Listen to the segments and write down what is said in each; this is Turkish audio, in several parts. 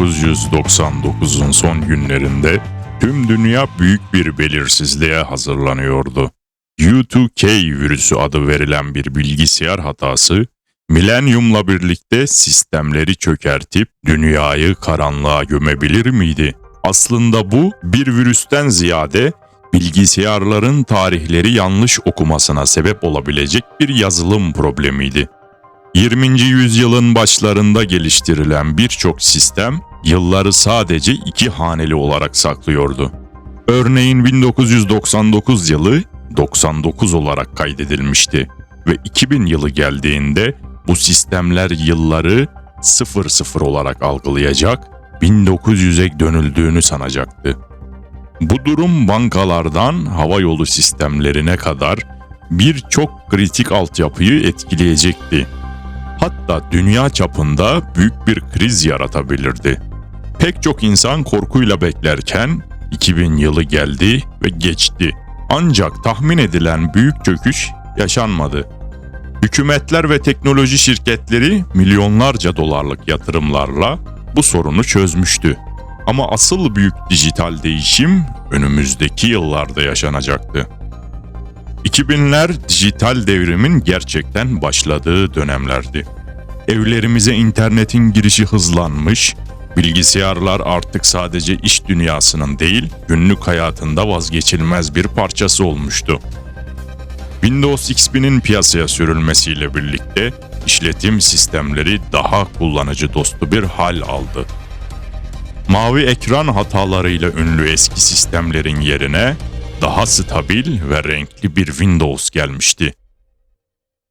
1999'un son günlerinde tüm dünya büyük bir belirsizliğe hazırlanıyordu. U2K virüsü adı verilen bir bilgisayar hatası, milenyumla birlikte sistemleri çökertip dünyayı karanlığa gömebilir miydi? Aslında bu bir virüsten ziyade bilgisayarların tarihleri yanlış okumasına sebep olabilecek bir yazılım problemiydi. 20. yüzyılın başlarında geliştirilen birçok sistem yılları sadece iki haneli olarak saklıyordu. Örneğin 1999 yılı 99 olarak kaydedilmişti ve 2000 yılı geldiğinde bu sistemler yılları 00 olarak algılayacak, 1900'e dönüldüğünü sanacaktı. Bu durum bankalardan hava yolu sistemlerine kadar birçok kritik altyapıyı etkileyecekti. Hatta dünya çapında büyük bir kriz yaratabilirdi. Pek çok insan korkuyla beklerken 2000 yılı geldi ve geçti. Ancak tahmin edilen büyük çöküş yaşanmadı. Hükümetler ve teknoloji şirketleri milyonlarca dolarlık yatırımlarla bu sorunu çözmüştü. Ama asıl büyük dijital değişim önümüzdeki yıllarda yaşanacaktı. 2000'ler dijital devrimin gerçekten başladığı dönemlerdi. Evlerimize internetin girişi hızlanmış, bilgisayarlar artık sadece iş dünyasının değil, günlük hayatında vazgeçilmez bir parçası olmuştu. Windows XP'nin piyasaya sürülmesiyle birlikte işletim sistemleri daha kullanıcı dostu bir hal aldı. Mavi ekran hatalarıyla ünlü eski sistemlerin yerine daha stabil ve renkli bir Windows gelmişti.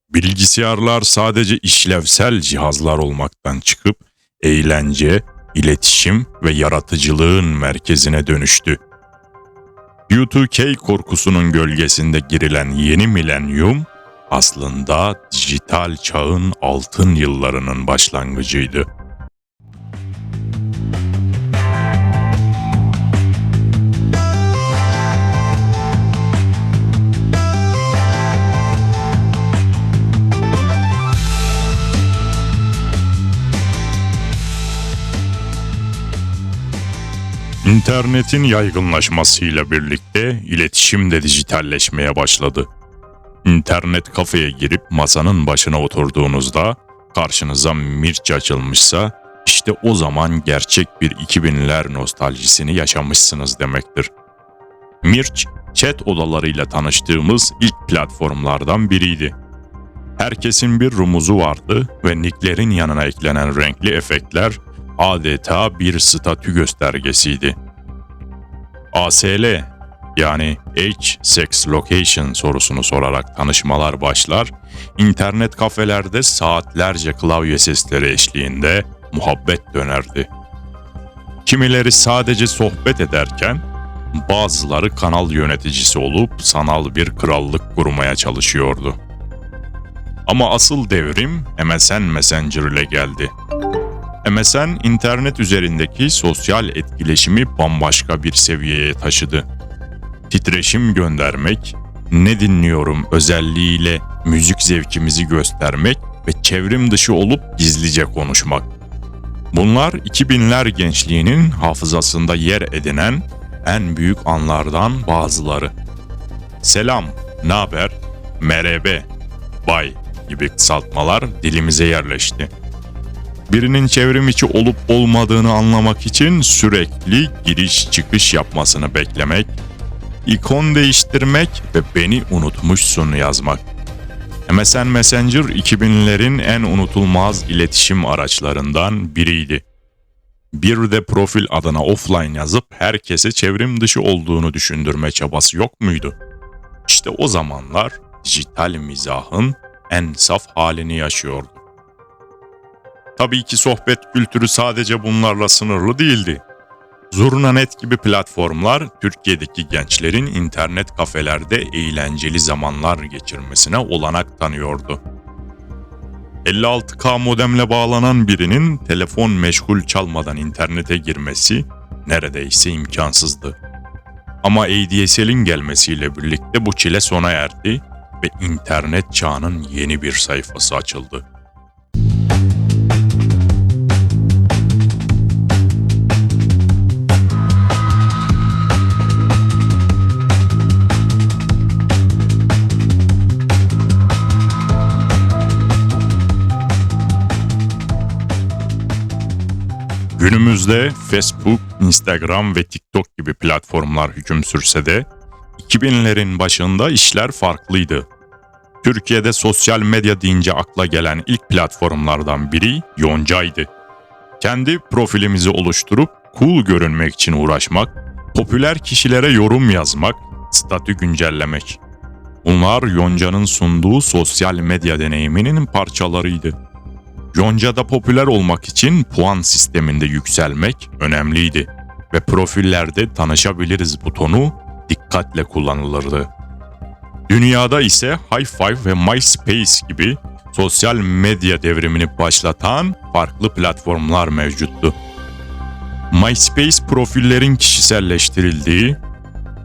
Bilgisayarlar sadece işlevsel cihazlar olmaktan çıkıp eğlence, iletişim ve yaratıcılığın merkezine dönüştü. U2K korkusunun gölgesinde girilen yeni milenyum aslında dijital çağın altın yıllarının başlangıcıydı. İnternetin yaygınlaşmasıyla birlikte iletişim de dijitalleşmeye başladı. İnternet kafeye girip masanın başına oturduğunuzda karşınıza Mirç açılmışsa işte o zaman gerçek bir 2000'ler nostaljisini yaşamışsınız demektir. Mirç, chat odalarıyla tanıştığımız ilk platformlardan biriydi. Herkesin bir rumuzu vardı ve nicklerin yanına eklenen renkli efektler adeta bir statü göstergesiydi. ASL yani H Sex Location sorusunu sorarak tanışmalar başlar, internet kafelerde saatlerce klavye sesleri eşliğinde muhabbet dönerdi. Kimileri sadece sohbet ederken, bazıları kanal yöneticisi olup sanal bir krallık kurmaya çalışıyordu. Ama asıl devrim MSN Messenger ile geldi. MSN internet üzerindeki sosyal etkileşimi bambaşka bir seviyeye taşıdı. Titreşim göndermek, ne dinliyorum özelliğiyle müzik zevkimizi göstermek ve çevrim dışı olup gizlice konuşmak. Bunlar 2000'ler gençliğinin hafızasında yer edinen en büyük anlardan bazıları. Selam, naber, merebe, bay gibi kısaltmalar dilimize yerleşti birinin çevrim içi olup olmadığını anlamak için sürekli giriş çıkış yapmasını beklemek, ikon değiştirmek ve beni unutmuşsun yazmak. MSN Messenger 2000'lerin en unutulmaz iletişim araçlarından biriydi. Bir de profil adına offline yazıp herkese çevrim dışı olduğunu düşündürme çabası yok muydu? İşte o zamanlar dijital mizahın en saf halini yaşıyordu. Tabii ki sohbet kültürü sadece bunlarla sınırlı değildi. Zurnanet gibi platformlar Türkiye'deki gençlerin internet kafelerde eğlenceli zamanlar geçirmesine olanak tanıyordu. 56K modemle bağlanan birinin telefon meşgul çalmadan internete girmesi neredeyse imkansızdı. Ama ADSL'in gelmesiyle birlikte bu çile sona erdi ve internet çağının yeni bir sayfası açıldı. Günümüzde Facebook, Instagram ve TikTok gibi platformlar hüküm sürse de 2000'lerin başında işler farklıydı. Türkiye'de sosyal medya deyince akla gelen ilk platformlardan biri Yonca'ydı. Kendi profilimizi oluşturup cool görünmek için uğraşmak, popüler kişilere yorum yazmak, statü güncellemek. Bunlar Yonca'nın sunduğu sosyal medya deneyiminin parçalarıydı. Yonca'da popüler olmak için puan sisteminde yükselmek önemliydi ve profillerde tanışabiliriz butonu dikkatle kullanılırdı. Dünyada ise High Five ve MySpace gibi sosyal medya devrimini başlatan farklı platformlar mevcuttu. MySpace profillerin kişiselleştirildiği,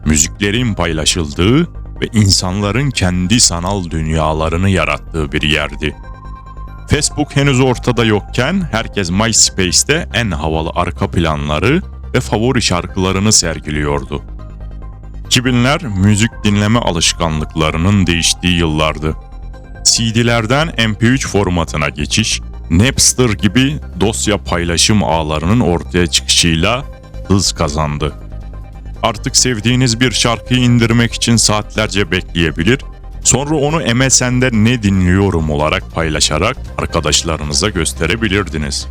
müziklerin paylaşıldığı ve insanların kendi sanal dünyalarını yarattığı bir yerdi. Facebook henüz ortada yokken herkes MySpace'te en havalı arka planları ve favori şarkılarını sergiliyordu. 2000'ler müzik dinleme alışkanlıklarının değiştiği yıllardı. CD'lerden MP3 formatına geçiş, Napster gibi dosya paylaşım ağlarının ortaya çıkışıyla hız kazandı. Artık sevdiğiniz bir şarkıyı indirmek için saatlerce bekleyebilir, sonra onu MSN'de ne dinliyorum olarak paylaşarak arkadaşlarınıza gösterebilirdiniz.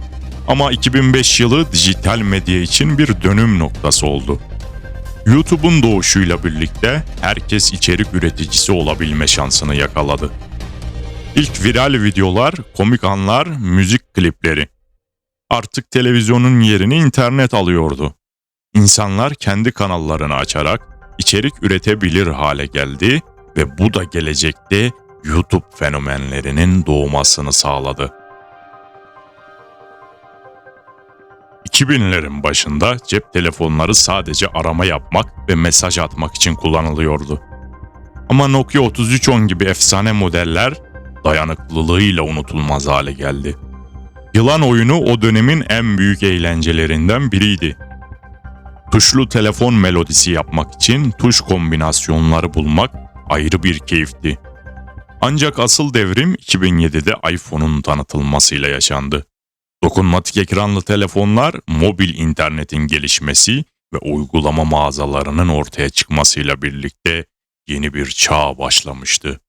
Ama 2005 yılı dijital medya için bir dönüm noktası oldu. YouTube'un doğuşuyla birlikte herkes içerik üreticisi olabilme şansını yakaladı. İlk viral videolar, komik anlar, müzik klipleri. Artık televizyonun yerini internet alıyordu. İnsanlar kendi kanallarını açarak içerik üretebilir hale geldi ve bu da gelecekte YouTube fenomenlerinin doğmasını sağladı. 2000'lerin başında cep telefonları sadece arama yapmak ve mesaj atmak için kullanılıyordu. Ama Nokia 3310 gibi efsane modeller dayanıklılığıyla unutulmaz hale geldi. Yılan oyunu o dönemin en büyük eğlencelerinden biriydi. Tuşlu telefon melodisi yapmak için tuş kombinasyonları bulmak ayrı bir keyifti. Ancak asıl devrim 2007'de iPhone'un tanıtılmasıyla yaşandı. Dokunmatik ekranlı telefonlar, mobil internetin gelişmesi ve uygulama mağazalarının ortaya çıkmasıyla birlikte yeni bir çağ başlamıştı.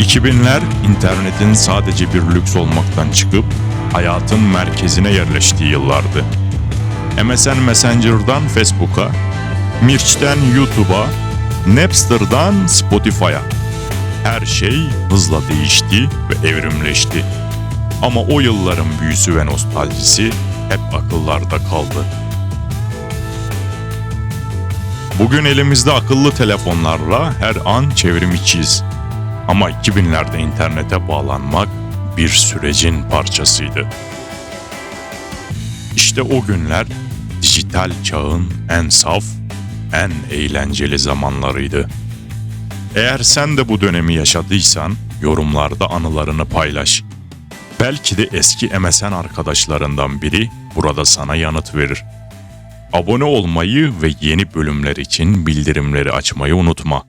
...2000'ler internetin sadece bir lüks olmaktan çıkıp... ...hayatın merkezine yerleştiği yıllardı. MSN Messenger'dan Facebook'a... ...Mirç'ten YouTube'a... ...Napster'dan Spotify'a... ...her şey hızla değişti ve evrimleşti. Ama o yılların büyüsü ve nostaljisi hep akıllarda kaldı. Bugün elimizde akıllı telefonlarla her an çevrim içiyiz. Ama 2000'lerde internete bağlanmak bir sürecin parçasıydı. İşte o günler dijital çağın en saf, en eğlenceli zamanlarıydı. Eğer sen de bu dönemi yaşadıysan yorumlarda anılarını paylaş. Belki de eski MSN arkadaşlarından biri burada sana yanıt verir. Abone olmayı ve yeni bölümler için bildirimleri açmayı unutma.